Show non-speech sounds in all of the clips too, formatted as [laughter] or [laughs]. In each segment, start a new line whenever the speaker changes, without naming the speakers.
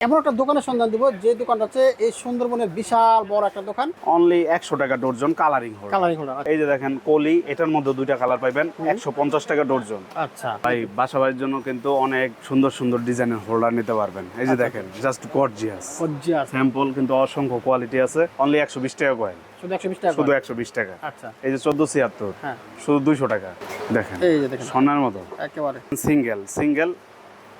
এমন একটা দোকানের সন্ধান দিব যে দোকানটা হচ্ছে এই সুন্দরবনের বিশাল বড় একটা দোকান।
অনলি একশো টাকা ডর্জন কালারিং হোল্ডার
কালারিং
এই যে দেখেন কলি এটার মধ্যে দুইটা কালার পাইবেন একশো পঞ্চাশ টাকা ডর্জন।
আচ্ছা।
ভাই বাসা বাড়ির জন্য কিন্তু অনেক সুন্দর সুন্দর ডিজাইনের হোল্ডার নিতে পারবেন। এই যে দেখেন জাস্ট গর্জিয়াস
গর্জিয়াস
স্যাম্পল কিন্তু অসংখ্য কোয়ালিটি আছে। অনলি একশো বিশ টাকা কয়েন
শুধু একশো বিশ টাকা আচ্ছা।
এই যে চোদ্দ ছিয়াত্তর
হ্যাঁ।
শুধু দুইশো টাকা। দেখেন
দেখেন।
সোনার মতো।
একেবারে।
সিঙ্গেল সিঙ্গেল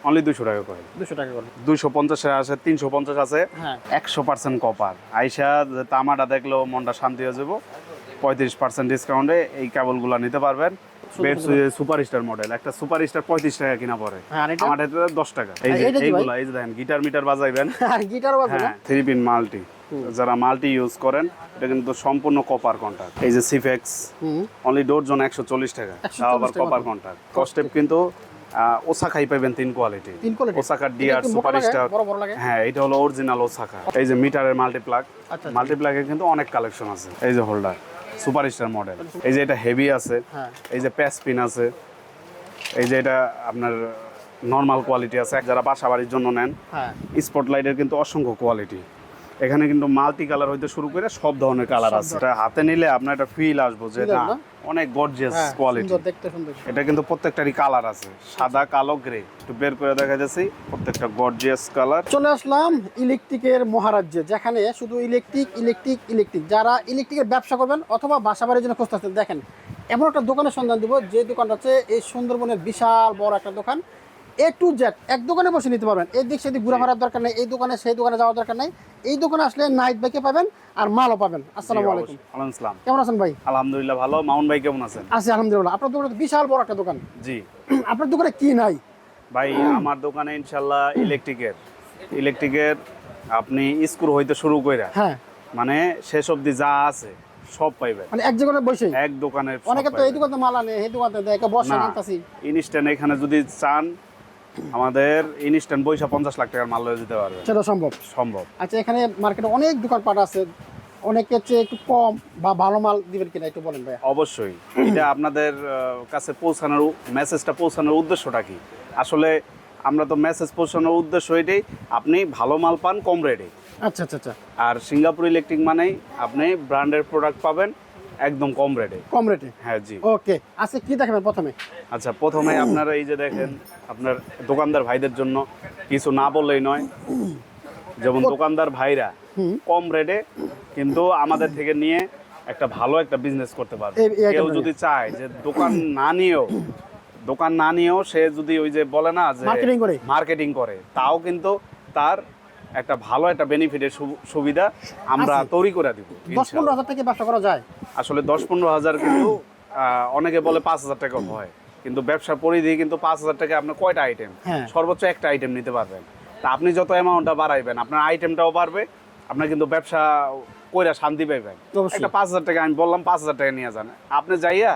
অনলি দুইশো টাকা কয়েন
দুশো টাকা করে।
দুইশো পঞ্চাশ আছে তিনশো পঞ্চাশ আছে
হ্যাঁ।
একশো পার্সেন্ট কপার আইসা তামাটা দেখলেও মনটা শান্তি হয়ে যাব। পঁয়ত্রিশ পার্সেন্ট ডিসকাউন্টে এই কেবলগুলো নিতে পারবেন। বেড সুপার স্টার মডেল একটা সুপার স্টার পঁয়ত্রিশ টাকা কিনা পড়ে।
হ্যাঁ
আমার দশ টাকা। এই যে? এইগুলা এই যে দেখেন গিটার মিটার বাজাইবেন।
বাজবে [laughs]
হ্যাঁ থ্রি পিন মাল্টি যারা মাল্টি ইউজ করেন এটা কিন্তু সম্পূর্ণ কপার কন্ট্যাক্ট এই যে সিফেক্স অনলি ডোর জন একশো চল্লিশ টাকা। আবার কপার
মাত্র।
কন্ট্যাক্ট কস্টেপ কিন্তু ওসাকাই পাইবেন তিন কোয়ালিটি
তিন কোয়ালিটি
ডিআর সুপার স্টার। হ্যাঁ এটা হলো অরিজিনাল ওসাকা। এই যে মিটারের মাল্টিপ্লাগ
আচ্ছা
মাল্টিপ্লাগের কিন্তু অনেক কালেকশন আছে। এই যে হোল্ডার সুপার স্টার মডেল এই যে এটা হেভি আছে।
হ্যাঁ।
এই যে প্যাস পিন আছে। এই যে এটা আপনার নর্মাল কোয়ালিটি আছে। যারা বাসা বাড়ির জন্য নেন
হ্যাঁ।
স্পটলাইটের কিন্তু অসংখ্য কোয়ালিটি এখানে কিন্তু মাল্টি কালার হইতে শুরু করে সব ধরনের কালার আছে। এটা হাতে নিলে আপনার একটা ফিল আসব যে না অনেক গর্জিয়াস
হ্যাঁ
কোয়ালিটি
সুন্দর দেখতে সুন্দর।
এটা কিন্তু প্রত্যেকটারই কালার আছে সাদা কালো গ্রে একটু বের করে দেখা যাচ্ছে প্রত্যেকটা গর্জিয়াস কালার
চলে আসলাম ইলেকট্রিকের মহারাজ্যে যেখানে শুধু ইলেকট্রিক ইলেকট্রিক ইলেকট্রিক। যারা ইলেকট্রিকের ব্যবসা করবেন অথবা বাসা বাড়ির জন্য খুঁজতেছেন দেখেন এমন একটা দোকানের সন্ধান দিব যে দোকানটা হচ্ছে এই সুন্দরবনের বিশাল বড় একটা দোকান। এ টু জেড এক দোকানে বসে নিতে পারবেন। এই দিক সেদিক ঘুরে ফেরার দরকার নেই এই দোকানে সেই দোকানে যাওয়ার দরকার নেই। এই দোকানে আসলে নাইট বাইকে পাবেন আর মালও পাবেন। আসসালামু আলাইকুম।
আলাইকুম সালাম।
কেমন আছেন ভাই?
আলহামদুলিল্লাহ ভালো। মাউন ভাই কেমন আছেন?
আছি আলহামদুলিল্লাহ। আপনার দোকানে বিশাল বড় একটা দোকান।
জি। [clears throat]
আপনার দোকানে কি নাই?
ভাই আমার দোকানে ইনশাল্লাহ ইলেকট্রিকের ইলেকট্রিকের আপনি স্ক্রু হইতে শুরু কইরা
হ্যাঁ।
মানে শেষ অবধি যা আছে সব পাইবেন।
মানে এক জায়গায় বসে?
এক দোকানে
অনেকে তো এই দোকানে মাল আনে এই দোকানে দেয় বসে আনতাছি।
ইনস্ট্যান্ট এখানে যদি চান আমাদের ইনস্ট্যান্ট পয়সা পঞ্চাশ লাখ টাকার মাল দিতে পারবে।
সেটা সম্ভব?
সম্ভব।
আচ্ছা এখানে মার্কেটে অনেক দোকানপাট আছে। অনেকে চেয়ে একটু কম বা ভালো মাল দিবেন কিনা একটু বলেন ভাইয়া।
অবশ্যই। এটা আপনাদের কাছে পৌঁছানোর মেসেজটা পৌঁছানোর উদ্দেশ্যটা কি? আসলে আমরা তো মেসেজ পৌঁছানোর উদ্দেশ্য এটাই আপনি ভালো মাল পান কম রেটে
আচ্ছা আচ্ছা আচ্ছা।
আর সিঙ্গাপুর ইলেকট্রিক মানেই আপনি ব্র্যান্ডের প্রোডাক্ট পাবেন একদম কম রেটে
কম রেটে
হ্যাঁ জি।
ওকে আচ্ছা কি দেখাবেন প্রথমে?
আচ্ছা প্রথমে আপনারা এই যে দেখেন আপনার দোকানদার ভাইদের জন্য কিছু না বললেই নয়। যেমন দোকানদার ভাইরা কম রেটে কিন্তু আমাদের থেকে নিয়ে একটা ভালো একটা বিজনেস করতে পারবে। কেউ যদি চায় যে দোকান না নিয়েও দোকান না নিয়েও সে যদি ওই যে বলে না যে
Marketing করে।
মার্কেটিং করে তাও কিন্তু তার একটা ভালো একটা বেনিফিটের সুবিধা আমরা তৈরি করে দিব
দশ পনেরো হাজার টাকা ব্যবসা করা যায়?
আসলে দশ পনেরো হাজার কিন্তু অনেকে বলে পাঁচ হাজার টাকা হয়। কিন্তু ব্যবসা পরিধি কিন্তু পাঁচ হাজার টাকা আপনার কয়টা আইটেম
হ্যাঁ।
সর্বোচ্চ একটা আইটেম নিতে পারবেন। তা আপনি যত অ্যামাউন্টটা বাড়াইবেন আপনার আইটেমটাও বাড়বে আপনার কিন্তু ব্যবসা কইরা শান্তি পাইবেন। একটা পাঁচ হাজার টাকা আমি বললাম পাঁচ হাজার টাকা নিয়ে যান। আপনি যাইয়া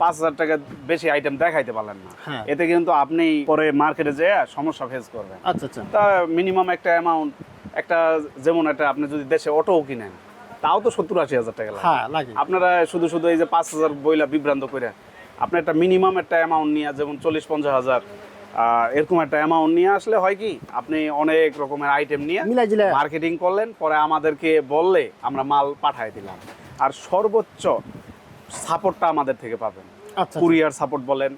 পাঁচ হাজার টাকা বেশি আইটেম দেখাইতে পারলেন না।
হ্যাঁ।
এতে কিন্তু আপনি পরে মার্কেটে যেয়ে সমস্যা ফেস করবেন।
আচ্ছা আচ্ছা।
তা মিনিমাম একটা অ্যামাউন্ট একটা যেমন একটা আপনি যদি দেশে অটোও কিনেন তাও তো সত্তর আশি হাজার টাকা লাগে।
হ্যাঁ
আপনারা শুধু শুধু এই যে পাঁচ হাজার বইলা বিভ্রান্ত করে আপনি একটা মিনিমাম একটা অ্যামাউন্ট নিয়ে যেমন চল্লিশ পঞ্চাশ হাজার এরকম একটা অ্যামাউন্ট নিয়ে আসলে হয় কি আপনি অনেক রকমের আইটেম নিয়ে মার্কেটিং করলেন পরে আমাদেরকে বললে আমরা মাল পাঠাই দিলাম। আর সর্বোচ্চ সাপোর্টটা আমাদের থেকে পাবেন।
আচ্ছা
কুরিয়ার সাপোর্ট বলেন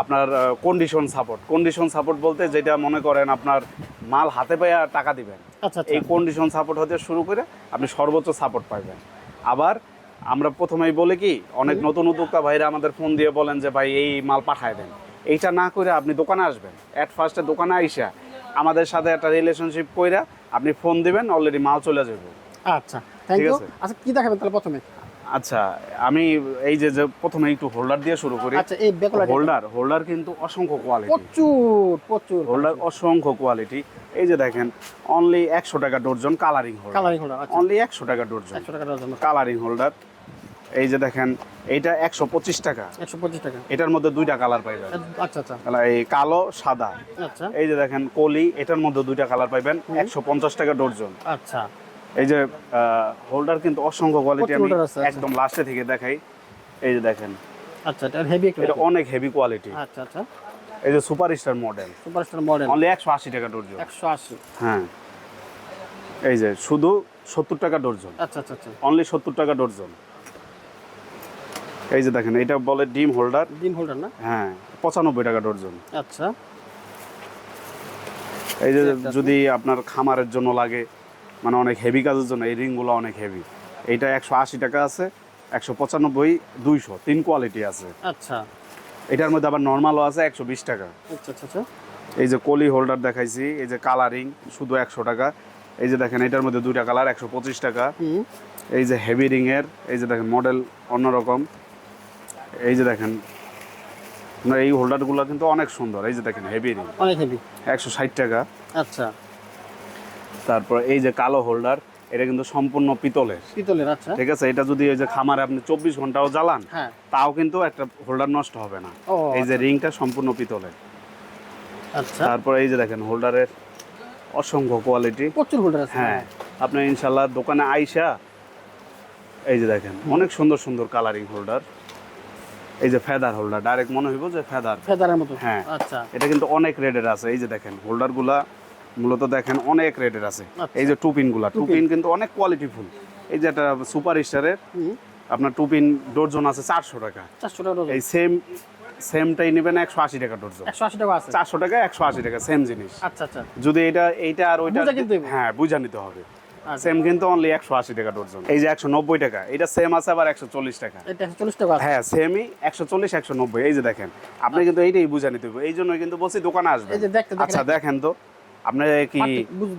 আপনার কন্ডিশন সাপোর্ট কন্ডিশন সাপোর্ট বলতে যেটা মনে করেন আপনার মাল হাতে পাইয়া টাকা দিবেন।
আচ্ছা আচ্ছা।
এই কন্ডিশন সাপোর্ট হতে শুরু করে আপনি সর্বোচ্চ সাপোর্ট পাইবেন। আবার আমরা প্রথমেই বলে কি অনেক নতুন উদ্যোক্তা ভাইরা আমাদের ফোন দিয়ে বলেন যে ভাই এই মাল পাঠায় দেন। এইটা না করে আপনি দোকানে আসবেন। অ্যাট ফার্স্টে দোকানে আইসা আমাদের সাথে একটা রিলেশনশিপ কইরা আপনি ফোন দিবেন অলরেডি মাল চলে যাবে।
আচ্ছা থ্যাংক ইউ আচ্ছা কি দেখাবেন তাহলে প্রথমে?
আচ্ছা আমি এই যে যে প্রথমে একটু হোল্ডার দিয়ে শুরু করি।
আচ্ছা এই
হোল্ডার হোল্ডার কিন্তু অসংখ্য কোয়ালিটি
প্রচুর প্রচুর
হোল্ডার অসংখ্য কোয়ালিটি এই যে দেখেন অনলি একশো টাকা dozen colouring holder
colouring holder আচ্ছা।
অনলি একশো টাকা ডর্জন
একশো টাকা ডজন
কালারিং হোল্ডার এই যে দেখেন এইটা একশো পঁচিশ টাকা।
একশো পঁচিশ টাকা।
এটার মধ্যে দুইটা কালার পাইবেন
আচ্ছা আচ্ছা।
এই কালো সাদা।
আচ্ছা।
এই যে দেখেন কলি এটার মধ্যে দুইটা কালার পাইবেন একশো পঞ্চাশ টাকা ডর্জন
আচ্ছা।
এই যে হোল্ডার কিন্তু অসংখ্য কোয়ালিটি আমি
আচ্ছা।
একদম লাস্টে থেকে দেখাই। এই যে দেখেন।
আচ্ছা এটা হেভি
এটা অনেক হেভি কোয়ালিটি
আচ্ছা আচ্ছা।
এই যে super star model
superstar model
only একশো আশি টাকা ডর্জন
একশো আশি।
হ্যাঁ। এই যে শুধু সত্তর টাকা ডর্জন
আচ্ছা আচ্ছা আচ্ছা।
অনলি সত্তর টাকা ডর্জন এই যে দেখেন এটা বলে ডিম হোল্ডার
ডিম হোল্ডার না?
হ্যাঁ পঁচানব্বই টাকা ডর্জন
আচ্ছা।
এই যে যদি আপনার খামারের জন্য লাগে মানে অনেক হেভি কাজের জন্য এই রিংগুলো অনেক হেভি এইটা একশো আশি টাকা আছে একশো পঁচানব্বই দুইশো তিন কোয়ালিটি আছে।
আচ্ছা।
এটার মধ্যে আবার নর্মালও আছে একশো বিশ টাকা।
আচ্ছা আচ্ছা আচ্ছা।
এই যে কলি হোল্ডার দেখাইছি এই যে কালারিং শুধু একশো টাকা। এই যে দেখেন এটার মধ্যে দুইটা কালার একশো পঁচিশ টাকা। এই যে হেভি রিংয়ের এই যে দেখেন মডেল অন্যরকম। এই যে দেখেন এই হোল্ডারগুলো কিন্তু অনেক সুন্দর। এই যে দেখেন হেভি রিং
অনেক হেভি
একশো ষাট টাকা।
আচ্ছা।
তারপর এই যে কালো হোল্ডার এটা কিন্তু সম্পূর্ণ পিতলের।
পিতলের আচ্ছা।
ঠিক আছে এটা যদি ওই যে খামারে আপনি চব্বিশ ঘন্টাও জ্বালান
হ্যাঁ।
তাও কিন্তু একটা হোল্ডার নষ্ট হবে না। এই যে রিংটা সম্পূর্ণ পিতলের।
আচ্ছা।
তারপর এই যে দেখেন হোল্ডারের অসংখ্য কোয়ালিটি
প্রচুর হোল্ডার আছে।
হ্যাঁ আপনি ইনশাল্লাহ দোকানে আইসা এই যে দেখেন অনেক সুন্দর সুন্দর কালারিং হোল্ডার এই যে ফেদার হোল্ডার ডাইরেক্ট মনে হইব যে ফেদার
ফেদারের মতো।
হ্যাঁ।
আচ্ছা।
এটা কিন্তু অনেক রেডের আছে। এই যে দেখেন হোল্ডারগুলা মূলত দেখেন অনেক রেটের আছে।
আচ্ছা।
এই যে টুপিনগুলা
টুপিন।
টুপিন কিন্তু অনেক কোয়ালিটিফুল এই যে একটা সুপার স্টারের আপনার টুপিন ডর্জন আছে চারশো টাকা।
চারশো টাকা
এই সেম সেমটাই নেবেন একশো আশি টাকা ডর্জন
একশো আশি টাকা আছে?
চারশো টাকা একশো আশি টাকা সেম জিনিস।
আচ্ছা আচ্ছা।
যদি এটা এইটা আর ওইটা হ্যাঁ বুঝা নিতে হবে।
আচ্ছা।
সেম কিন্তু অনলি একশো আশি টাকা ডর্জন এই যে একশো নব্বই টাকা এটা সেম আছে আবার একশো চল্লিশ টাকা। হ্যাঁ সেমই একশো চল্লিশ একশো নব্বই। এই যে দেখেন আপনি কিন্তু এইটাই বুঝা নিতে হবে এই জন্য কিন্তু বলছি দোকানে
দেখেন।
আচ্ছা দেখেন তো। আপনি কি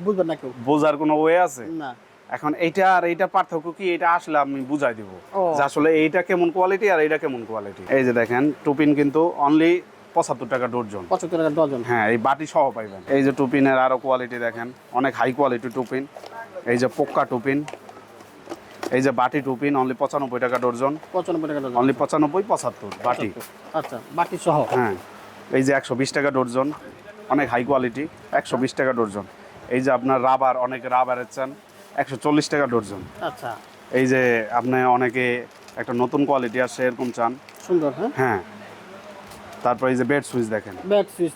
বুঝবেন না কেউ।
বোঝার কোনো ওয়ে আছে?
না।
এখন এইটা আর এইটা পার্থক্য কি? এটা আসলে আমি বুঝাই দিব। যে আসলে এইটা কেমন কোয়ালিটি আর এইটা কেমন কোয়ালিটি এই যে দেখেন টুপিন কিন্তু অনলি পঁচাত্তর টাকা ডর্জন।
পঁচাত্তর টাকা ডজন
হ্যাঁ এই বাটি সহ পাইবেন। এই যে টুপিনের আরও কোয়ালিটি দেখেন অনেক হাই কোয়ালিটি টুপিন। এই যে পোক্কা টুপিন। এই যে বাটি টুপিন অনলি পঁচানব্বই টাকা ডর্জন।
পঁচানব্বই টাকা ডজন
অনলি পঁচানব্বই পঁচাত্তর বাটি।
আচ্ছা বাটি সহ।
হ্যাঁ এই যে একশো বিশ টাকা ডর্জন। অনেক হাই কোয়ালিটি একশো বিশ টাকা ডর্জন। এই যে আপনার রাবার অনেকে রাবারের চান একশো চল্লিশ টাকা ডর্জন।
আচ্ছা।
এই যে আপনি অনেকে একটা নতুন কোয়ালিটি আসে এরকম চান।
সুন্দর হ্যাঁ?
হ্যাঁ। তারপর এই যে বেড সুইচ দেখেন।
Bat switch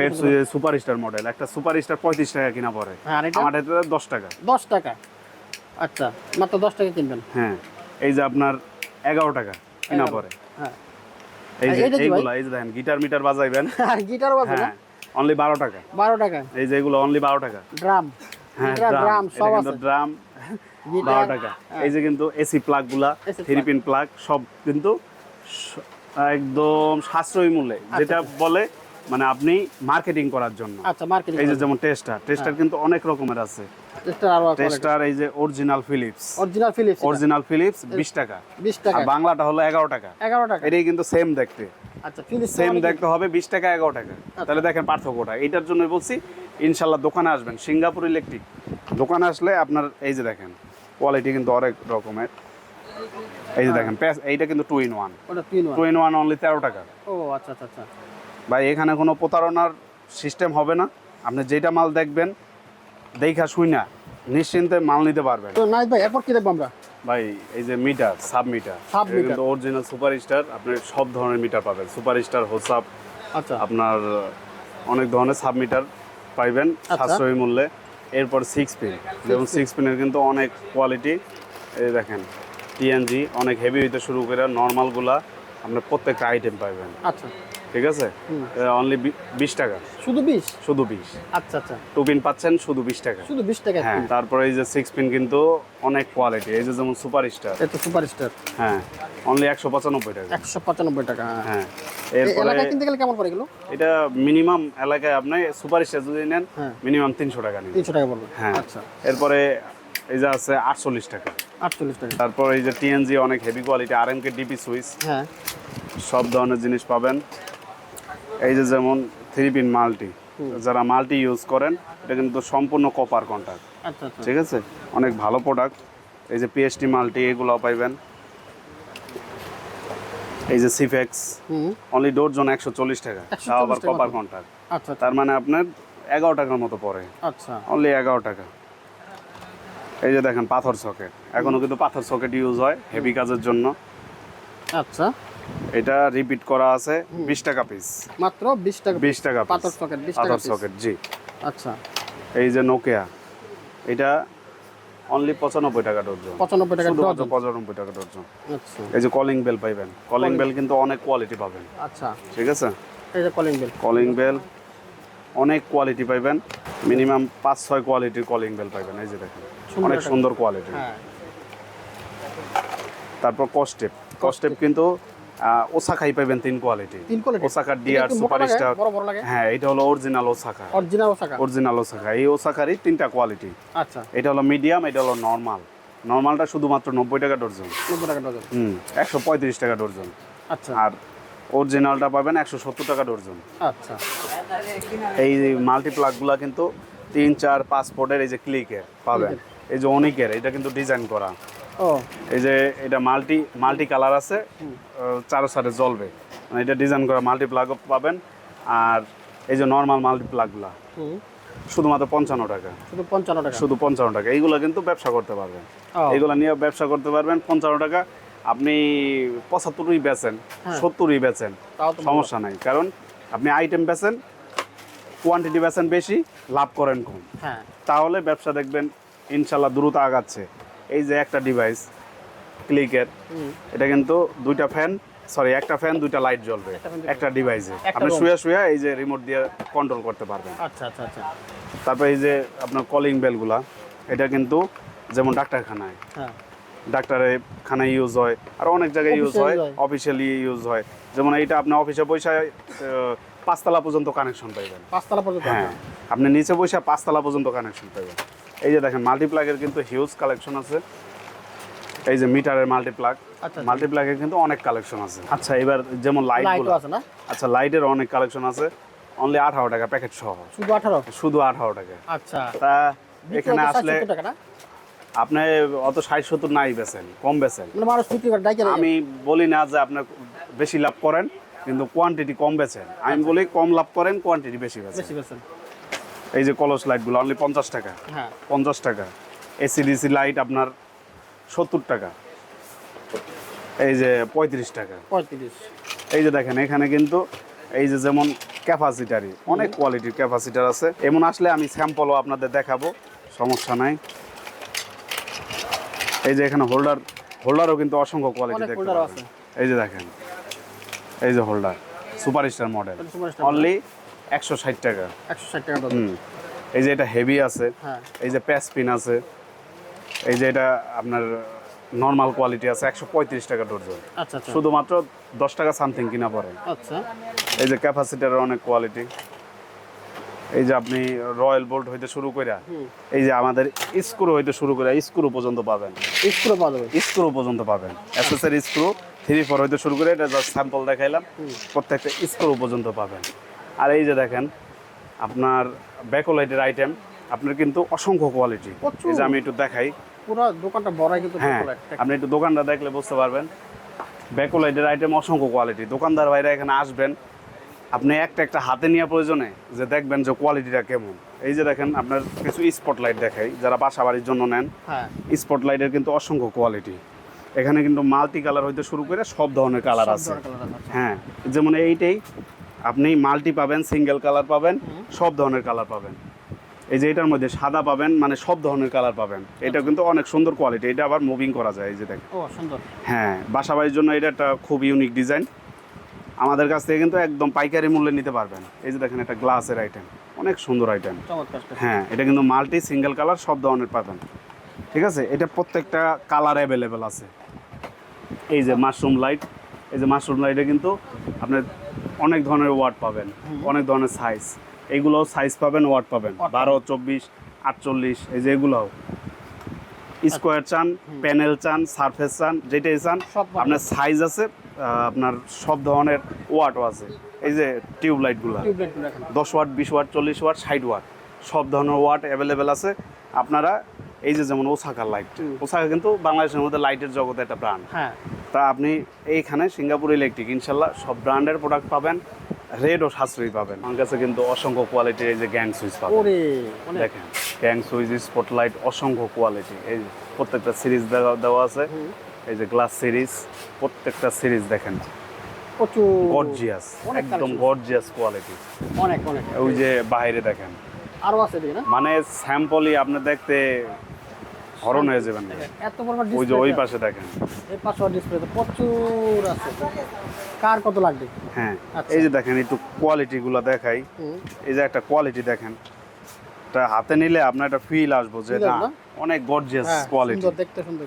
bed switch super star model একটা সুপার স্টার পঁয়ত্রিশ টাকা কিনা পড়ে।
হ্যাঁ
আমার এটা দশ টাকা।
দশ টাকা? আচ্ছা মাত্র দশ টাকা কিনবেন।
হ্যাঁ। এই যে আপনার এগারো টাকা কিনা। পড়ে।
হ্যাঁ।
এই যে? এইগুলা এই যে দেখেন গিটার মিটার বাজাইবেন।
আর গিটারও
হ্যাঁ। অনলি বারো টাকা।
বারো টাকা
এই যে এগুলো অনলি বারো টাকা।
ড্রাম।
হ্যাঁ
ড্রাম সব
ড্রাম বারো টাকা।
হ্যাঁ।
এই যে কিন্তু এসি থ্রি পিন প্লাগ। সব কিন্তু একদম সাশ্রয়ী মূল্যে। যেটা বলে মানে আপনি মার্কেটিং করার জন্য।
আচ্ছা মার্কেটিং
এই যে যেমন টেস্টার টেস্টার কিন্তু অনেক রকমের আছে।
টেস্টার
এই যে original Philips
original Philips
original Philips বিশ টাকা।
বিশ টাকা।
বাংলাটা হলো এগারো টাকা।
এগারো টাকা।
এটাই কিন্তু সেম দেখতে।
আচ্ছা
সেম দেখতে হবে বিশ টাকা এগারো টাকা। তাহলে দেখেন পার্থক্যটা এইটার জন্য বলছি ইনশাল্লাহ দোকানে আসবেন। Singapore electric. দোকানে আসলে আপনার এই যে দেখেন কোয়ালিটি কিন্তু অনেক রকমের। এই যে দেখেন প্যাস এইটা কিন্তু two in one two in one only তেরো টাকা।
ও আচ্ছা আচ্ছা আচ্ছা।
ভাই এখানে কোনো প্রতারণার সিস্টেম হবে না। আপনি যেটা মাল দেখবেন দেখা শুই না নিশ্চিন্তে মাল নিতে পারবেন।
তো নাইট ভাই এরপর কি দেখব আমরা?
ভাই এই যে meter sub meter
sub meter.
কিন্তু অরিজিনাল সুপার স্টার আপনি সব ধরনের মিটার পাবেন। সুপার স্টার হোসাপ
আচ্ছা।
আপনার অনেক ধরনের সাব মিটার পাইবেন
আচ্ছা।
সাশ্রয়ী মূল্যে। এরপর সিক্স পিন যেমন সিক্স পিনের কিন্তু অনেক কোয়ালিটি এই দেখেন টিএনজি অনেক হেভি হইতে শুরু করে নর্মালগুলা আপনার প্রত্যেকটা আইটেম পাইবেন।
আচ্ছা।
ঠিক আছে? অনলি বিশ টাকা।
শুধু বিশ?
শুধু বিশ।
আচ্ছা আচ্ছা।
টু পিন পাচ্ছেন শুধু বিশ টাকা।
শুধু বিশ টাকা
হ্যাঁ তারপরে এই যে সিক্স পিন কিন্তু অনেক কোয়ালিটি এই যে যেমন সুপার স্টার
এটা সুপার স্টার
হ্যাঁ অনলি একশো পঁচানব্বই টাকা।
একশো পঁচানব্বই টাকা। হ্যাঁ
হ্যাঁ এরপরে
কিনতে গেলে কেমন পড়ে গেল
এটা মিনিমাম এলাকায় আপনি সুপার স্টার যদি নেন
হ্যাঁ।
মিনিমাম তিনশো টাকা নিন
তিনশো টাকা পড়বে
হ্যাঁ
আচ্ছা।
এরপরে এই যে আছে আটচল্লিশ টাকা।
আটচল্লিশ টাকা।
তারপর এই যে টিএনজি অনেক হেভি কোয়ালিটি আর এম কে ডিপি সুইচ
হ্যাঁ।
সব ধরনের জিনিস পাবেন। এই যে যেমন থ্রি পিন মাল্টি যারা মাল্টি ইউজ করেন এটা কিন্তু সম্পূর্ণ কপার
আচ্ছা আচ্ছা।
ঠিক আছে? অনেক ভালো প্রোডাক্ট এই যে পিএসটি মাল্টি এগুলো পাইবেন। এই যে সিফেক্স অনলি ডোরজন একশো চল্লিশ টাকা
140
তাও আবার কপার কন্ট্রাক্ট
আচ্ছা আচ্ছা।
তার মানে আপনার এগারো টাকার মতো পড়ে।
আচ্ছা।
অনলি এগারো টাকা। এই যে দেখেন পাথর সকেট এখনও কিন্তু পাথর সকেট ইউজ হয় হেভি কাজের জন্য।
আচ্ছা।
এটা রিপিট করা আছে বিশ টাকা পিস
মাত্র বিশ টাকা
বিশ টাকা
পাথর socket, 20 টাকা
সকেট জি।
আচ্ছা।
এই যে নোকিয়া এটা অনলি পঁচানব্বই টাকা ডর্জন
পঁচানব্বই টাকা
শুধুমাত্র
ডজন
পঁচানব্বই টাকা ডর্জন
আচ্ছা।
এই যে কলিং বেল পাইবেন। কলিং বেল কিন্তু অনেক কোয়ালিটি পাবেন।
আচ্ছা।
ঠিক আছে?
এই যে কলিং বেল
কলিং বেল অনেক কোয়ালিটি পাইবেন। মিনিমাম পাঁচ ছয় কোয়ালিটির কলিং বেল পাইবেন। এই যে দেখেন অনেক সুন্দর কোয়ালিটি
হ্যাঁ।
তারপর কস্টেপ কস্টেপ কিন্তু ওসাকাই পাবেন তিন কোয়ালিটি
তিন কোয়ালিটি
ওসাকার ডিআর সুপার স্টার।
বড় বড় লাগে?
হ্যাঁ এটা হলো original Osaka.
Original Osaka.
Original Osaka. এই ওসাকারই তিনটা কোয়ালিটি
আচ্ছা।
এটা হলো মিডিয়াম এটা হলো নর্মাল নরমালটা শুধুমাত্র নব্বই টাকা ডর্জন।
নব্বই টাকা ডজন
হুম একশো পঁয়ত্রিশ টাকা ডর্জন।
আচ্ছা।
আর অরিজিনালটা পাবেন একশো সত্তর টাকা ডর্জন।
আচ্ছা।
এই মাল্টিপ্লাগগুলো কিন্তু তিন চার পাসপোর্টের এই যে ক্লিকের পাবেন। এই যে অনেকের এটা কিন্তু ডিজাইন করা। এই যে এটা মাল্টি মাল্টি কালার আছে চারো সাইডে জ্বলবে। মানে এটা ডিজাইন করা মাল্টি প্লাগও পাবেন আর এই যে নর্মাল মাল্টি প্লাগগুলা শুধুমাত্র পঞ্চান্ন টাকা।
শুধু পঞ্চান্ন টাকা।
শুধু পঞ্চান্ন টাকা। এইগুলো কিন্তু ব্যবসা করতে পারবেন। এইগুলো নিয়ে ব্যবসা করতে পারবেন পঞ্চান্ন টাকা। আপনি পঁচাত্তরই বেচেন
হ্যাঁ।
সত্তরই বেচেন সমস্যা নাই। কারণ আপনি আইটেম বেচেন কোয়ান্টিটি বেচেন বেশি লাভ করেন কম।
হ্যাঁ।
তাহলে ব্যবসা দেখবেন ইনশাল্লাহ দ্রুত আগাচ্ছে। এই যে একটা ডিভাইস ক্লিকের এটা কিন্তু দুইটা ফ্যান সরি একটা ফ্যান দুইটা লাইট জ্বলবে
একটা
ডিভাইসে আপনি। শুয়ে শুয়ে এই যে রিমোট দিয়ে কন্ট্রোল করতে পারবেন।
আচ্ছা আচ্ছা আচ্ছা।
তারপর এই যে আপনার কলিং বেলগুলা এটা কিন্তু যেমন ডাক্তারখানায়।
হ্যাঁ।
ডাক্তারের খানায় ইউজ হয় আর অনেক জায়গায় ইউজ হয়। অফিসিয়ালি ইউজ হয়। যেমন এইটা আপনি অফিসে বসে পাঁচতলা পর্যন্ত কানেকশন পাইবেন।
পাঁচতলা পর্যন্ত
হ্যাঁ। আপনি নিচে বসে পাঁচতলা পর্যন্ত কানেকশন পাবেন এই যে দেখেন মাল্টিপ্লাগের কিন্তু হিউজ কালেকশন আছে। এই যে মিটারের মাল্টিপ্লাগ
আচ্ছা
মাল্টিপ্লাগের কিন্তু অনেক কালেকশন আছে। আচ্ছা এবার যেমন লাইট
আছে না?
আচ্ছা লাইটের অনেক কালেকশন আছে। অনলি আঠারো টাকা প্যাকেট সহ।
শুধু আঠারো?
শুধু আঠারো টাকা।
আচ্ছা।
তা এখানে আসলে
60 টাকা না?
আপনি অত ষাট সত্তর নাই বেছেন কম বেছেন
মানে
আমি বলি না যে আপনি বেশি লাভ করেন কিন্তু কোয়ান্টিটি কম বেছেন আমি বলি কম লাভ করেন কোয়ান্টিটি বেশি বেচেন।
বেশি বেছেন
এই যে কলস লাইটগুলো অনলি পঞ্চাশ টাকা।
হ্যাঁ।
পঞ্চাশ টাকা। এসিডিসি লাইট আপনার সত্তর টাকা। এই যে পঁয়ত্রিশ টাকা।
পঁয়ত্রিশ।
এই যে দেখেন এখানে কিন্তু এই যে যেমন ক্যাপাসিটারি অনেক কোয়ালিটির ক্যাপাসিটার আছে। এমন আসলে আমি স্যাম্পলও আপনাদের দেখাবো সমস্যা নাই। এই যে এখানে হোল্ডার হোল্ডারও কিন্তু অসংখ্য কোয়ালিটি দেখতে এই যে দেখেন এই যে holder super star model only একশো ষাট টাকা।
একশো ষাট টাকা
এই যে এটা হেভি আছে
হ্যাঁ।
এই যে প্যাচ পিন আছে এই যে এটা আপনার নর্মাল কোয়ালিটি আছে একশো পঁয়ত্রিশ টাকা ডর্জন।
আচ্ছা আচ্ছা।
শুধুমাত্র দশ টাকা সামথিং কিনা পড়ে।
আচ্ছা।
এই যে ক্যাপাসিটারের অনেক কোয়ালিটি। এই যে আপনি রয়্যাল বোল্ট হইতে শুরু করে এই যে আমাদের স্ক্রু হইতে শুরু করে স্ক্রু পর্যন্ত পাবেন।
স্ক্রু যাবে।
স্ক্রু পর্যন্ত পাবেন। এসএসের স্ক্রু থ্রি ফোর হইতে শুরু করে এটা জাস্ট স্যাম্পল দেখাইলাম। প্রত্যেকটা স্ক্রু পর্যন্ত পাবেন। আর এই যে দেখেন আপনার ব্যাকোলাইটের আইটেম আপনার কিন্তু অসংখ্য কোয়ালিটি এই যে আমি একটু দেখাই।
পুরো দোকানটা বড়াই কিন্তু
হ্যাঁ আপনি একটু দোকানটা দেখলে বুঝতে পারবেন। ব্যাকোলাইটের আইটেম অসংখ্য কোয়ালিটি দোকানদার ভাইরা এখানে আসবেন। আপনি একটা একটা হাতে নেওয়া প্রয়োজনে যে দেখবেন যে কোয়ালিটিটা কেমন। এই যে দেখেন আপনার কিছু স্পটলাইট দেখাই যারা বাসা বাড়ির জন্য নেন।
হ্যাঁ।
স্পটলাইটের কিন্তু অসংখ্য কোয়ালিটি এখানে কিন্তু মাল্টি কালার হইতে শুরু করে সব ধরনের কালার আছে। হ্যাঁ যেমন এইটাই। আপনি মাল্টি পাবেন সিঙ্গেল কালার পাবেন সব ধরনের কালার পাবেন। এই যে এটার মধ্যে সাদা পাবেন মানে সব ধরনের কালার পাবেন। এটা কিন্তু অনেক সুন্দর কোয়ালিটি এটা আবার মুভিং করা যায় এই যে দেখেন।
ও সুন্দর।
হ্যাঁ বাসা বাড়ির জন্য এটা একটা খুব ইউনিক ডিজাইন আমাদের কাছ থেকে কিন্তু একদম পাইকারি মূল্যে নিতে পারবেন। এই যে দেখেন একটা গ্লাসের আইটেম অনেক সুন্দর আইটেম হ্যাঁ এটা কিন্তু মাল্টি সিঙ্গেল কালার সব ধরনের পাবেন। ঠিক আছে? এটা প্রত্যেকটা কালার অ্যাভেলেবেল আছে। এই যে মাশরুম লাইট এই যে মাশরুম লাইটে কিন্তু আপনার অনেক ধরনের ওয়ার্ড পাবেন অনেক ধরনের সাইজ এইগুলোও সাইজ পাবেন ওয়ার্ড পাবেন। বারো চব্বিশ আটচল্লিশ এই যে এগুলোও। স্কোয়ার চান প্যানেল চান সারফেস চান যেটাই চান আপনার সাইজ আছে আপনার সব ধরনের ওয়াটও আছে। এই যে
টিউবলাইটগুলো।
দশ ওয়াট বিশ ওয়াট চল্লিশ ওয়াট ষাট ওয়াট সব ধরনের ওয়াট অ্যাভেলেবেল আছে। আপনারা এই যে যেমন ওসাকার লাইট ওসাকা কিন্তু বাংলাদেশের মধ্যে লাইটের জগতে একটা ব্র্যান্ড
হ্যাঁ।
তা আপনি এইখানে সিঙ্গাপুর ইলেকট্রিক ইনশাল্লাহ সব ব্র্যান্ডের প্রোডাক্ট পাবেন রেড ও সাশ্রয়ী পাবেন। আমার কাছে কিন্তু অসংখ্য কোয়ালিটির এই যে গ্যাং সুইচ পাবেন। দেখেন গ্যাং সুইচ স্পটলাইট অসংখ্য কোয়ালিটি এই প্রত্যেকটা সিরিজ দেওয়া দেওয়া আছে। এই যে গ্লাস সিরিজ প্রত্যেকটা সিরিজ দেখেন।
প্রচুর।
গর্জিয়াস একদম। গর্জিয়াস কোয়ালিটি
অনেক অনেক।
ওই যে বাইরে দেখেন।
আরও আছে না?
মানে স্যাম্পলই আপনি দেখতে হরণ হয়ে যাবেন।
এত পরিমাণ
ওই যে ওই পাশে দেখেন।
এই পাশে ডিসপ্লে প্রচুর আছে। কার কত লাগবে?
হ্যাঁ
আচ্ছা।
এই যে দেখেন একটু কোয়ালিটি গুলো দেখাই এই যে একটা কোয়ালিটি দেখেন। এটা হাতে নিলে আপনার একটা ফিল আসব যে না অনেক গর্জিয়াস কোয়ালিটি
দেখতে সুন্দর।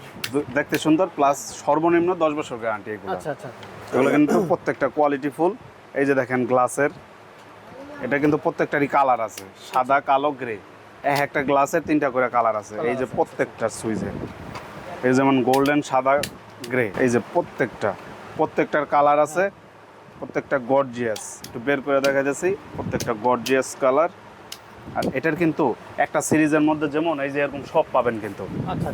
দেখতে সুন্দর প্লাস সর্বনিম্ন দশ বছর গ্যারান্টি এগুলো।
আচ্ছা আচ্ছা।
এগুলো কিন্তু প্রত্যেকটা কোয়ালিটি ফুল এই যে দেখেন গ্লাসের এটা কিন্তু প্রত্যেকটারই কালার আছে। সাদা কালো গ্রে এক একটা গ্লাসের তিনটা করে কালার আছে। এই যে প্রত্যেকটা সুইচের এই যেমন গোল্ডেন সাদা গ্রে এই যে প্রত্যেকটা। প্রত্যেকটার কালার আছে। প্রত্যেকটা গর্জিয়াস একটু বের করে দেখা যাচ্ছে প্রত্যেকটা গর্জিয়াস কালার। আর এটার কিন্তু একটা সিরিজের মধ্যে যেমন এই যে এরকম সব পাবেন কিন্তু।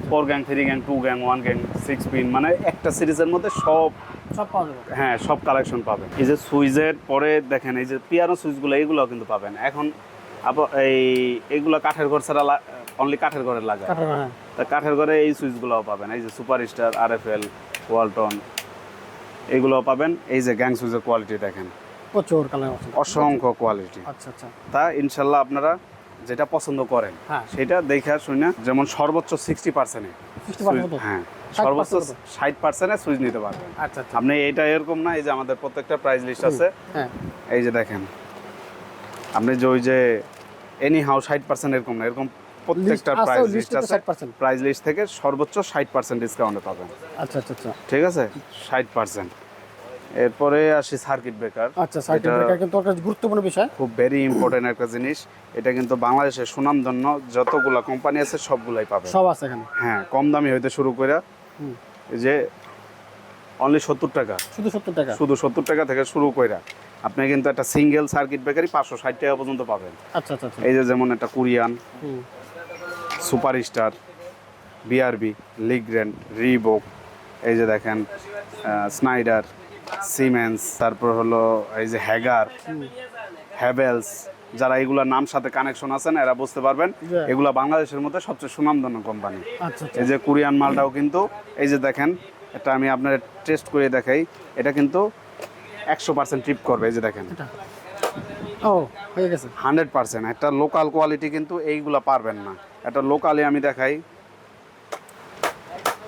Four gang three gang two gang one gang six pin মানে একটা সিরিজের মধ্যে সব
সব পাওয়া যাবে।
হ্যাঁ সব কালেকশন পাবেন। এই যে সুইচের পরে দেখেন এই যে পিয়ানো সুইচগুলো এইগুলো কিন্তু পাবেন। এখন এই এইগুলো কাঠের ঘর ছাড়া অনলি কাঠের ঘরে লাগা।
কাটার হ্যাঁ।
তা কাঠের ঘরে এই সুইচগুলোও পাবেন। এই যে সুপার স্টার আর এফ এল ওয়ালটন এইগুলোও পাবেন। এই যে গ্যাং সুইচের কোয়ালিটি দেখেন।
প্রচুর কালার
অসংখ্য কোয়ালিটি
আচ্ছা আচ্ছা।
তা ইনশাল্লাহ আপনারা যেটা পছন্দ করেন
হ্যাঁ।
সেটা দেখা শুনে যেমন সর্বোচ্চ সিক্সটি পার্সেন্টে হ্যাঁ।
60%
সর্বোচ্চ? ষাট পার্সেন্টে সুইচ নিতে পারবেন।
আচ্ছা আচ্ছা।
আপনি এটা এরকম না এই যে আমাদের প্রত্যেকটা প্রাইস লিস্ট আছে।
হ্যাঁ।
এই যে দেখেন আপনি যে ওই যে এনি হাউ ষাট পার্সেন্ট এরকম না এরকম প্রত্যেকটা প্রাইস লিস্ট আছে প্রাইস লিস্ট থেকে সর্বোচ্চ ষাট পার্সেন্ট ডিসকাউন্টে পাবেন।
আচ্ছা আচ্ছা আচ্ছা।
ঠিক আছে? ষাট পার্সেন্ট এরপরে আসি সার্কিট ব্রেকার
আচ্ছা সার্কিট ব্রেকার কিন্তু কাছে গুরুত্বপূর্ণ বিষয়।
খুব ভেরি ইম্পর্টেন্ট একটা জিনিস। এটা কিন্তু বাংলাদেশের সুনামধন্য যতগুলা কোম্পানি আছে সবগুলাই পাবেন।
সব আছে এখানে।
হ্যাঁ কম দামি হইতে শুরু করে যে অনলি সত্তর টাকা।
শুধু সত্তর টাকা?
শুধু সত্তর টাকা থেকে শুরু কইরা আপনি কিন্তু একটা সিঙ্গেল সার্কিট ব্রেকারই পাঁচশো ষাট টাকা পর্যন্ত পাবেন।
আচ্ছা আচ্ছা আচ্ছা।
এই যে যেমন একটা কুরিয়ান সুপার স্টার বিআরবি লিগ্রেন রিবোক এই যে দেখেন স্নাইডার সিমেন্স তারপর হলো এই যে হ্যাগার হ্যাভেলস যারা এগুলোর নাম সাথে কানেকশন আছে না এরা বুঝতে পারবেন এগুলা বাংলাদেশের মধ্যে সবচেয়ে সুনামধন্য কোম্পানি
আচ্ছা আচ্ছা।
এই যে কোরিয়ান মালটাও কিন্তু এই যে দেখেন এটা আমি আপনার টেস্ট করে দেখাই এটা কিন্তু একশো পার্সেন্ট ট্রিপ করবে এই যে দেখেন।
ও হয়ে গেছে।
হান্ড্রেড পার্সেন্ট একটা লোকাল কোয়ালিটি কিন্তু এইগুলা পারবেন না। একটা লোকালি আমি দেখাই।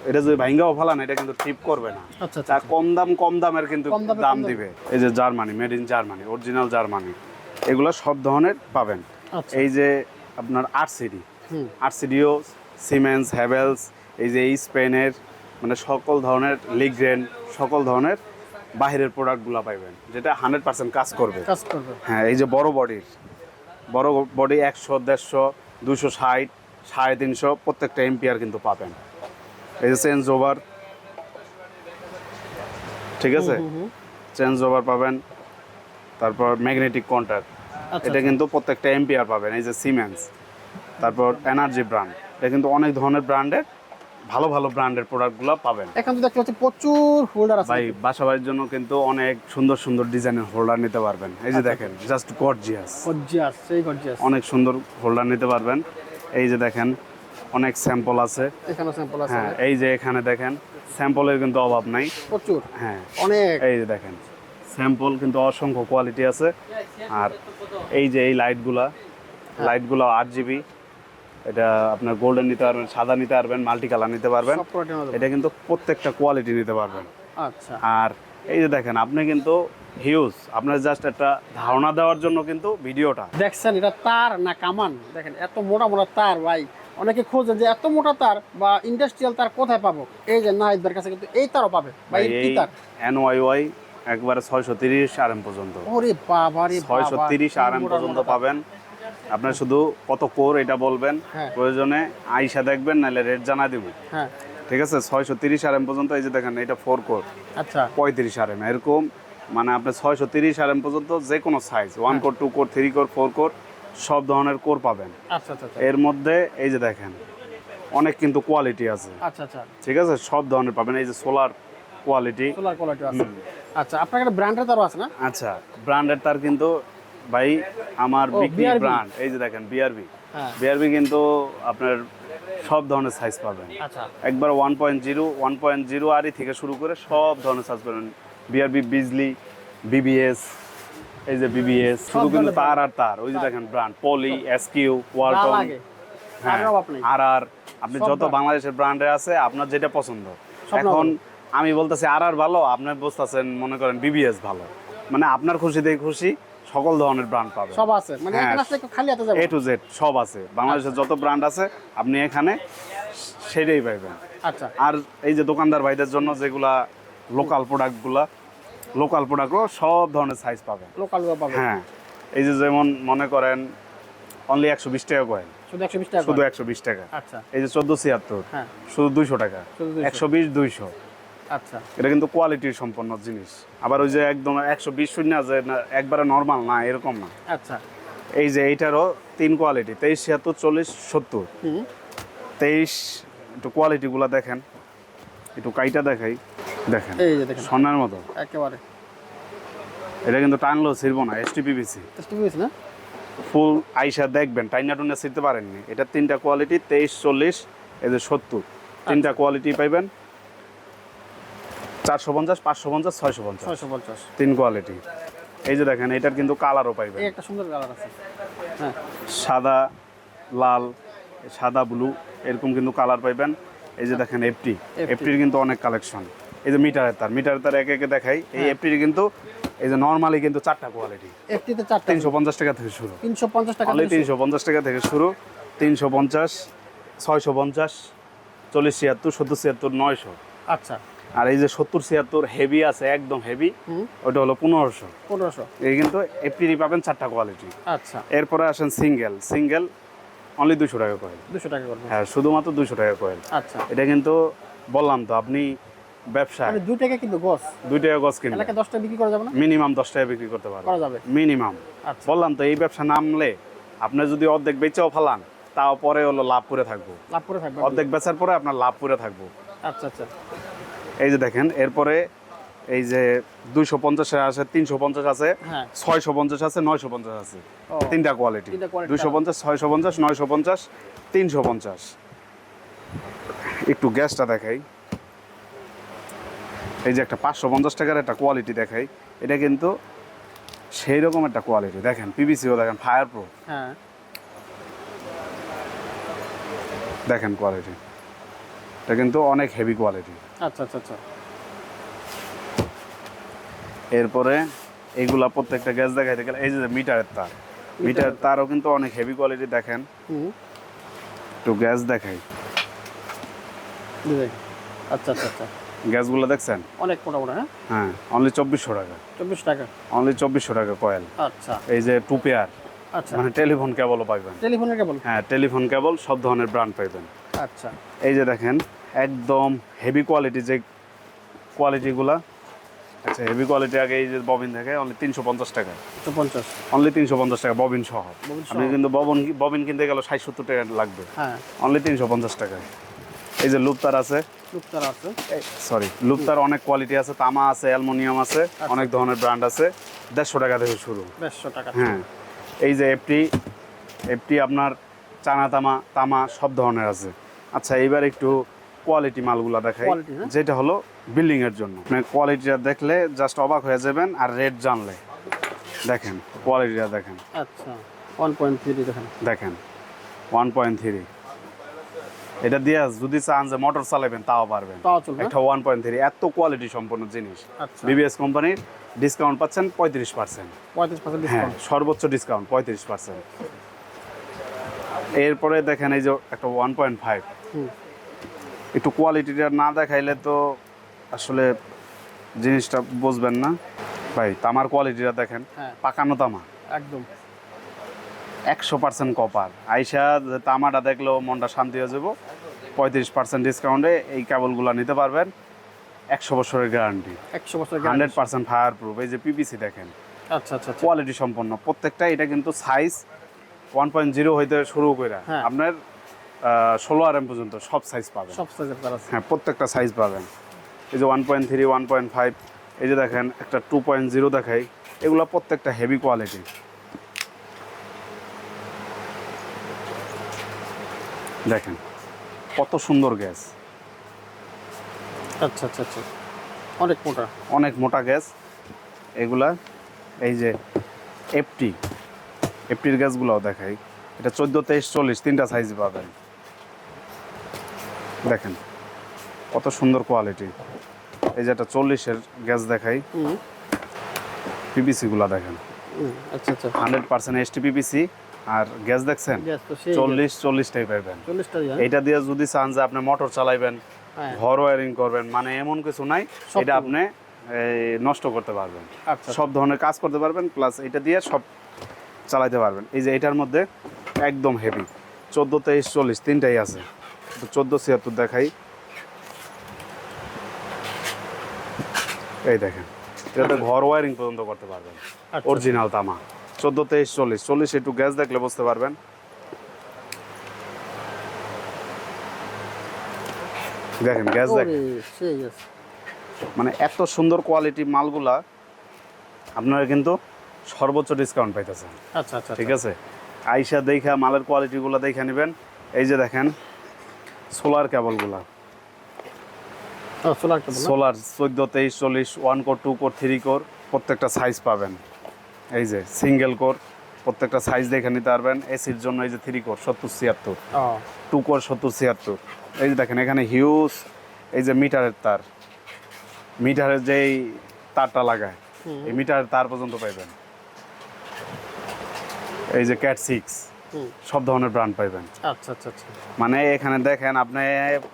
এটা যদি ভাইঙ্গাও ফেলান এটা কিন্তু ট্রিপ করবে না।
আচ্ছা আচ্ছা
তা কম দাম কম দামের কিন্তু
দাম
দিবে। এই যে Germany made in Germany original Germany. এগুলো সব ধরনের পাবেন।
আচ্ছা।
এই যে আপনার আরসিডি। আরসিডিও সিমেন্স হ্যাভেলস এই যে এই স্পেনের মানে সকল ধরনের লিগ্রেন সকল ধরনের বাইরের প্রোডাক্টগুলো পাইবেন যেটা হান্ড্রেড পার্সেন্ট কাজ করবে।
কাজ করবে।
হ্যাঁ এই যে বড় বডির বড় বডি একশো দেড়শো দুশো ষাট সাড়ে তিনশো প্রত্যেকটা এমপিআর কিন্তু পাবেন। এই যে চেঞ্জ ওভার ঠিক আছে? চেঞ্জ ওভার পাবেন। তারপর ম্যাগনেটিক কন্ট্যাক্ট
আচ্ছা
এটা কিন্তু প্রত্যেকটা এমপিআর পাবেন এই যে সিমেন্স তারপর এনার্জি ব্র্যান্ড এটা কিন্তু অনেক ধরনের ব্র্যান্ডের ভালো ভালো ব্র্যান্ডের প্রোডাক্টগুলো পাবেন।
এখন তো দেখতে প্রচুর হোল্ডার আছে
ভাই বাসা বাড়ির জন্য কিন্তু অনেক সুন্দর সুন্দর ডিজাইনের হোল্ডার নিতে পারবেন। এই যে দেখেন জাস্ট গর্জিয়াস
গর্জিয়াস সেই গর্জিয়াস
অনেক সুন্দর হোল্ডার নিতে পারবেন। এই যে দেখেন অনেক স্যাম্পল আছে।
এখানে স্যাম্পল আছে।
হ্যাঁ এই যে এখানে দেখেন স্যাম্পলের কিন্তু অভাব নাই।
প্রচুর।
হ্যাঁ।
অনেক।
এই যে দেখেন। স্যাম্পল কিন্তু অসংখ্য কোয়ালিটি আছে। আর এই যে এই লাইটগুলা লাইটগুলো আট জিবি। এটা আপনার গোল্ডেন নিতে পারবেন সাদা নিতে পারবেন মাল্টি কালার নিতে পারবেন। এটা কিন্তু প্রত্যেকটা কোয়ালিটি নিতে পারবেন।
আচ্ছা।
আর এই যে দেখেন আপনি কিন্তু হিউজ আপনার জাস্ট একটা ধারণা দেওয়ার জন্য কিন্তু ভিডিওটা।
দেখছেন এটা তার না কামান? দেখেন এত মোটা মোটা তার ভাই। অনেকে খোঁজে যে এত মোটা তার বা ইন্ডাস্ট্রিয়াল তার কোথায় পাবো? এই যে নাহিদদের কাছে কিন্তু এই তারও পাবে
ভাই,
কি
এই
তার?
এনওয়াইওয়াই একবারে ছয়শো তিরিশ আর এম পর্যন্ত।
ওরে বাবা রে
ছয়শো তিরিশ
কি
আর এম পর্যন্ত পাবেন। আপনার শুধু কত কোর এটা বলবেন
হ্যাঁ।
প্রয়োজনে আইসা দেখবেন নাহলে রেট জানা দিব।
হ্যাঁ।
ঠিক আছে? ছয়শো তিরিশ আর এম পর্যন্ত এই যে দেখেন এটা ফোর কোর।
আচ্ছা।
পঁয়ত্রিশ আর এম এরকম। মানে আপনি ছয়শো তিরিশ আর এম পর্যন্ত যে কোনো সাইজ ওয়ান
হ্যাঁ।
Core two core three core four core সব ধরনের কোর পাবেন।
আচ্ছা আচ্ছা আচ্ছা।
এর মধ্যে এই যে দেখেন অনেক কিন্তু কোয়ালিটি আছে।
আচ্ছা আচ্ছা।
ঠিক আছে? সব ধরনের পাবেন। এই যে সোলার কোয়ালিটি
সোলার কোয়ালিটি আছে। আচ্ছা আপনার একটা ব্র্যান্ডের তারও আছে না?
আচ্ছা ব্র্যান্ডের তার কিন্তু ভাই আমার বিক্রি ব্র্যান্ড এই যে দেখেন বিআরবি
হ্যাঁ।
বিআরবি কিন্তু আপনার সব ধরনের সাইজ পাবেন।
আচ্ছা।
একবার one point zero one point zero আরই থেকে শুরু করে সব ধরনের সাইজ পাবেন। বিআরবি বিজলি বিবিএস এই যে বিবিএস শুধু কিন্তু তার আর তার ওই যে দেখেন ব্র্যান্ড পলি এসকিউ ওয়ালটন হ্যাঁ আর আর আপনি যত বাংলাদেশের ব্র্যান্ডে আছে আপনার যেটা পছন্দ। এখন। আমি বলতেছি আর আর ভালো আপনি বুঝতেছেন মনে করেন বিবিএস ভালো। মানে আপনার খুশিতে খুশি সকল ধরনের ব্র্যান্ড পাবেন।
সব আছে। মানে
হ্যাঁ।
এখানে আসলে কেউ খালি হাতে যাবে।
এ টু জেড সব আছে। বাংলাদেশের যত ব্র্যান্ড আছে আপনি এখানে সেটাই পাইবেন।
আচ্ছা।
আর এই যে দোকানদার ভাইদের জন্য যেগুলা লোকাল প্রোডাক্টগুলা লোকাল প্রোডাক্টও সব ধরনের সাইজ পাবেন।
লোকাল পাবে
হ্যাঁ এই যে যেমন মনে করেন অনলি একশো বিশ টাকা কয়েন
শুধু একশো বিশ টাকা
শুধু
করে।
একশো বিশ টাকা।
আচ্ছা।
এই যে চোদ্দ ছিয়াত্তর
হ্যাঁ।
শুধু দুইশো টাকা।
শুধু 200
একশো বিশ দুইশো।
আচ্ছা।
এটা কিন্তু কোয়ালিটির সম্পন্ন জিনিস। আবার ওই যে একদম একশো বিশ শূন্য যে একবারে নর্মাল না এরকম না।
আচ্ছা।
এই যে এইটারও তিন কোয়ালিটি তেইশ ছিয়াত্তর চল্লিশ সত্তর। তেইশ একটু কোয়ালিটিগুলো দেখেন। একটু কাইটা দেখাই। দেখেন
এই যে দেখেন।
সোনার মতো।
একেবারে।
এটা কিন্তু টানলেও ছিড়বো না এসটিপিবিসি
হয়েছে না?
ফুল আইসা দেখবেন টাইনা টুনা ছিঁড়তে পারেননি। এটা তিনটা কোয়ালিটি তেইশ চল্লিশ এই যে সত্তর। তিনটা কোয়ালিটি পাইবেন। চারশো পঞ্চাশ পাঁচশো পঞ্চাশ ছয়শো পঞ্চাশ।
ছয়শো পঞ্চাশ।
তিন কোয়ালিটি এই যে দেখেন এটার কিন্তু কালারও পাইবেন।
একটা সুন্দর কালার আছে। হ্যাঁ।
সাদা লাল সাদা ব্লু এরকম কিন্তু কালার পাইবেন। এই যে দেখেন এফটি এফটির কিন্তু অনেক কালেকশন এই যে মিটারের তার মিটারের তার একে একে দেখাই। এই
হ্যাঁ।
এফটির কিন্তু এই যে নর্মালি কিন্তু চারটা কোয়ালিটি
একটিতে চারটা।
তিনশো পঞ্চাশ টাকা থেকে শুরু।
তিনশো পঞ্চাশ টাকা
তিনশো পঞ্চাশ টাকা থেকে শুরু। তিনশো পঞ্চাশ ছয়শো পঞ্চাশ চল্লিশ ছিয়াত্তর সত্তর ছিয়াত্তর নয়শো।
আচ্ছা।
আর এই যে সত্তর ছিয়াত্তর হেভি আছে একদম হেভি ওটা হলো পনেরোশো।
পনেরোশো।
এই কিন্তু এফটিরই পাবেন চারটা কোয়ালিটি
আচ্ছা।
এরপরে আসেন সিঙ্গেল সিঙ্গেল অনলি দুশো টাকা কয়েল
দুশো টাকা
হ্যাঁ শুধুমাত্র দুশো টাকা কয়েল
আচ্ছা।
এটা কিন্তু বললাম তো আপনি ব্যবসায়।
মানে দুই টাকা কিন্তু গছ
দুই টাকা গজ কিনলে
এলাকায় দশটা বিক্রি করা যাবে না?
মিনিমাম দশ টাকা বিক্রি করতে পারবেন।
করা যাবে।
মিনিমাম।
আচ্ছা।
বললাম তো এই ব্যবসা নামলে আপনি যদি অর্ধেক বেচেও ফালান তাও পরে হলো লাভ করে থাকব।
লাভ করে থাকবে
অর্ধেক বেচার পরে আপনার লাভ করে থাকব।
আচ্ছা আচ্ছা।
এই যে দেখেন এরপরে এই যে দুইশো পঞ্চাশ আছে তিনশো পঞ্চাশ আছে
হ্যাঁ।
ছয়শো পঞ্চাশ আছে নয়শো পঞ্চাশ আছে। তিনটা কোয়ালিটি দুইশো পঞ্চাশ ছয়শো পঞ্চাশ নয়শো পঞ্চাশ তিনশো পঞ্চাশ। একটু গ্যাসটা দেখাই। এই যে একটা পাঁচশো পঞ্চাশ টাকার একটা কোয়ালিটি দেখাই। এটা কিন্তু সেই রকম একটা কোয়ালিটি দেখেন পিবিসিও দেখেন ফায়ার প্রো
হ্যাঁ।
দেখেন কোয়ালিটি এটা কিন্তু অনেক হেভি কোয়ালিটি
আচ্ছা আচ্ছা আচ্ছা।
এরপরে এইগুলা প্রত্যেকটা গ্যাস দেখাইতে গেলে এই যে মিটারের তার মিটারের তারও কিন্তু অনেক হেভি কোয়ালিটি দেখেন। একটু গ্যাস দেখাই।
আচ্ছা আচ্ছা আচ্ছা।
গ্যাসগুলো দেখছেন?
অনেক মোটামুটি হ্যাঁ?
হ্যাঁ অনলি চব্বিশশো টাকা।
চব্বিশ টাকা?
অনলি চব্বিশশো টাকা কয়েল
আচ্ছা।
এই যে টু পেয়ার
আচ্ছা।
মানে টেলিফোন কেবলও পাইবেন।
টেলিফোনের কেবল
হ্যাঁ টেলিফোন কেবল সব ধরনের ব্র্যান্ড পাইবেন।
আচ্ছা।
এই যে দেখেন একদম হেভি কোয়ালিটি যে কোয়ালিটিগুলা আচ্ছা হেভি কোয়ালিটি আগে এই যে ববিন থাকে অনলি তিনশো পঞ্চাশ টাকা।
পঞ্চাশ।
অনলি তিনশো পঞ্চাশ টাকা ববিন সহ।
ববিন সহ।
আপনি কিন্তু ববন ববিন কিনতে গেলে ষাট সত্তর টাকা লাগবে।
হ্যাঁ।
অনলি তিনশো পঞ্চাশ টাকা। এই যে লুপতার আছে।
লুপ্তার আছে।
সরি লুপতার অনেক কোয়ালিটি আছে তামা আছে অ্যালমোনিয়াম আছে অনেক ধরনের ব্র্যান্ড আছে। দেড়শো টাকা থেকে শুরু।
দেড়শো টাকা।
হ্যাঁ। এই যে এফটি এফটি আপনার চানা তামা তামা সব ধরনের আছে। আচ্ছা এইবার একটু কোয়ালিটি মালগুলা দেখাই।
হ্যাঁ?
যেটা হলো বিল্ডিং এর জন্য। মানে কোয়ালিটিটা দেখলে জাস্ট অবাক হয়ে যাবেন আর রেট জানলে। দেখেন কোয়ালিটিটা দেখেন।
আচ্ছা ওয়ান পয়েন্ট থ্রি দেখেন।
দেখেন ওয়ান পয়েন্ট থ্রি এটা দিয়ে যদি চান যে মোটর চালাবেন তাও পারবেন। একটা ওয়ান পয়েন্ট থ্রি এত কোয়ালিটি সম্পন্ন জিনিস। বিবিএস কোম্পানির ডিসকাউন্ট পাচ্ছেন পঁয়ত্রিশ পার্সেন্ট হ্যাঁ সর্বোচ্চ ডিসকাউন্ট পঁয়ত্রিশ পার্সেন্ট এরপরে দেখেন এই যে একটা ওয়ান পয়েন্ট ফাইভ
হুম।
একটু কোয়ালিটিটা না দেখাইলে তো আসলে জিনিসটা বুঝবেন না। ভাই তামার কোয়ালিটিটা দেখেন
হ্যাঁ।
পাকানো তামা।
একদম।
একশো পার্সেন্ট কপার আইসা তামাটা দেখলেও মনটা শান্তি হয়ে যাব। পঁয়ত্রিশ পার্সেন্ট ডিসকাউন্টে এই কেবলগুলো নিতে পারবেন। একশো বছরের গ্যারান্টি
একশো বছর
হান্ড্রেড পার্সেন্ট ফায়ার প্রুফ এই যে পিপিসি দেখেন।
আচ্ছা আচ্ছা আচ্ছা।
কোয়ালিটি সম্পন্ন। প্রত্যেকটা এটা কিন্তু সাইজ ওয়ান পয়েন্ট জিরো হইতে শুরু করে
হ্যাঁ।
আপনার ষোলো আর এম পর্যন্ত সব সাইজ পাবেন।
সব কালার
হ্যাঁ প্রত্যেকটা সাইজ পাবেন। এই যে one point three one point five এই যে দেখেন একটা টু পয়েন্ট জিরো দেখাই এগুলো প্রত্যেকটা হেভি কোয়ালিটি দেখেন কত সুন্দর গ্যাস
আচ্ছা আচ্ছা আচ্ছা। অনেক মোটা।
অনেক মোটা গ্যাস এগুলা এই যে এফটি এফটির গ্যাসগুলোও দেখাই। এটা চোদ্দ তেইশ চল্লিশ তিনটা সাইজ পাবেন। দেখেন কত সুন্দর কোয়ালিটি এই যে একটা চল্লিশের গ্যাস দেখাই। পিপিসিগুলো দেখেন।
আচ্ছা আচ্ছা।
হান্ড্রেড পার্সেন্ট এসটি পিপিসি আর গ্যাস দেখছেন? চল্লিশ চল্লিশটাই পাইবেন
চল্লিশটা দিয়ে
যদি চান যে আপনি মোটর চালাইবেন
হ্যাঁ।
ঘর ওয়ারিং করবেন মানে এমন কিছু নাই এটা আপনি নষ্ট করতে পারবেন।
আচ্ছা।
সব ধরনের কাজ করতে পারবেন প্লাস এটা দিয়ে সব চালাইতে পারবেন। এই যে এটার মধ্যে একদম হেভি চোদ্দ তেইশ চল্লিশ তিনটাই আছে। চোদ্দ ছিয়াত্তর দেখাই। এই দেখেন এটাতে ঘর ওয়ারিং পর্যন্ত করতে পারবেন।
আচ্ছা।
অরিজিনাল তামা। চোদ্দ তেইশ চল্লিশ। চল্লিশ একটু গ্যাস দেখলে বুঝতে পারবেন। দেখেন গ্যাস দেখেন। মানে এত সুন্দর কোয়ালিটি মালগুলা আপনারা কিন্তু সর্বোচ্চ ডিসকাউন্ট পাইতেছেন।
আচ্ছা আচ্ছা
ঠিক আছে? আইসা দেখা মালের কোয়ালিটিগুলো দেখে নেবেন। এই যে দেখেন সোলার কেবলগুলা।
সোলার কেবল
সোলার চোদ্দ তেইশ চল্লিশ one core two core three core প্রত্যেকটা সাইজ পাবেন। এই যে সিঙ্গেল কোর প্রত্যেকটা সাইজ দেখে নিতে পারবেন। এসির জন্য এই যে থ্রি কোর সত্তর ছিয়াত্তর। টু কোর সত্তর ছিয়াত্তর। এই যে দেখেন এখানে হিউজ এই যে মিটারের তার। মিটারের যেই তারটা লাগায় এই মিটারের তার পর্যন্ত পাইবেন। এই যে ক্যাট সিক্স। সব ধরনের ব্র্যান্ড পাইবেন।
আচ্ছা আচ্ছা আচ্ছা।
মানে এখানে দেখেন আপনি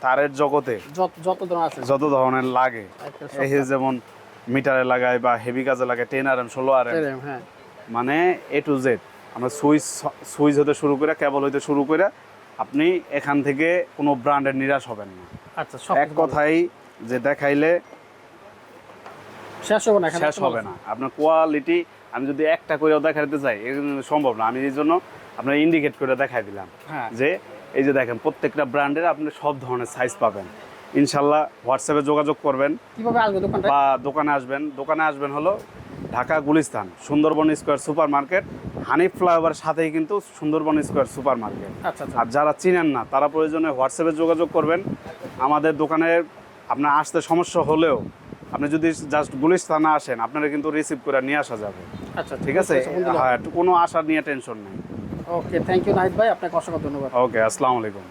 তারের জগতে
যত যত ধরনের আছে।
যত ধরনের লাগে এই যেমন মিটারে লাগায় বা হেভি কাজে লাগায় টেন আর এম ষোলো আর এম
হ্যাঁ।
মানে এ টু জেড আমরা সুইচ সুইচ হতে শুরু করে কেবল হইতে শুরু করে আপনি এখান থেকে কোনো ব্র্যান্ডের নিরাশ হবেন না।
আচ্ছা
এক কথাই যে দেখাইলে
শেষ হবে না এখানে?
শেষ হবে না। আপনার কোয়ালিটি আমি যদি একটা করেও দেখাতে চাই সম্ভব না। আমি এই জন্য আপনার ইন্ডিকেট করে দেখাই দিলাম।
হ্যাঁ।
যে এই যে দেখেন প্রত্যেকটা ব্র্যান্ডের আপনি সব ধরনের সাইজ পাবেন। ইনশাল্লাহ হোয়াটসঅ্যাপে যোগাযোগ করবেন। বা দোকানে আসবেন। দোকানে আসবেন হলো Dhaka Gulistan Sundarban square super market Hanif flyover সাথেই কিন্তু সুন্দরবন স্কোয়ার সুপার মার্কেট
আচ্ছা আচ্ছা।
আর যারা চিনেন না তারা প্রয়োজনে হোয়াটসঅ্যাপে যোগাযোগ করবেন। আমাদের দোকানে আপনার আসতে সমস্যা হলেও আপনি যদি জাস্ট গুলিস্তানে আসেন আপনারা কিন্তু রিসিভ করে নিয়ে আসা যাবে।
আচ্ছা
ঠিক আছে? হ্যাঁ কোনো আশা নিয়ে টেনশন নেই।
ওকে থ্যাংক ইউ নাহিদ ভাই আপনাকে অসংখ্য ধন্যবাদ
ওকে আসসালামু আলাইকুম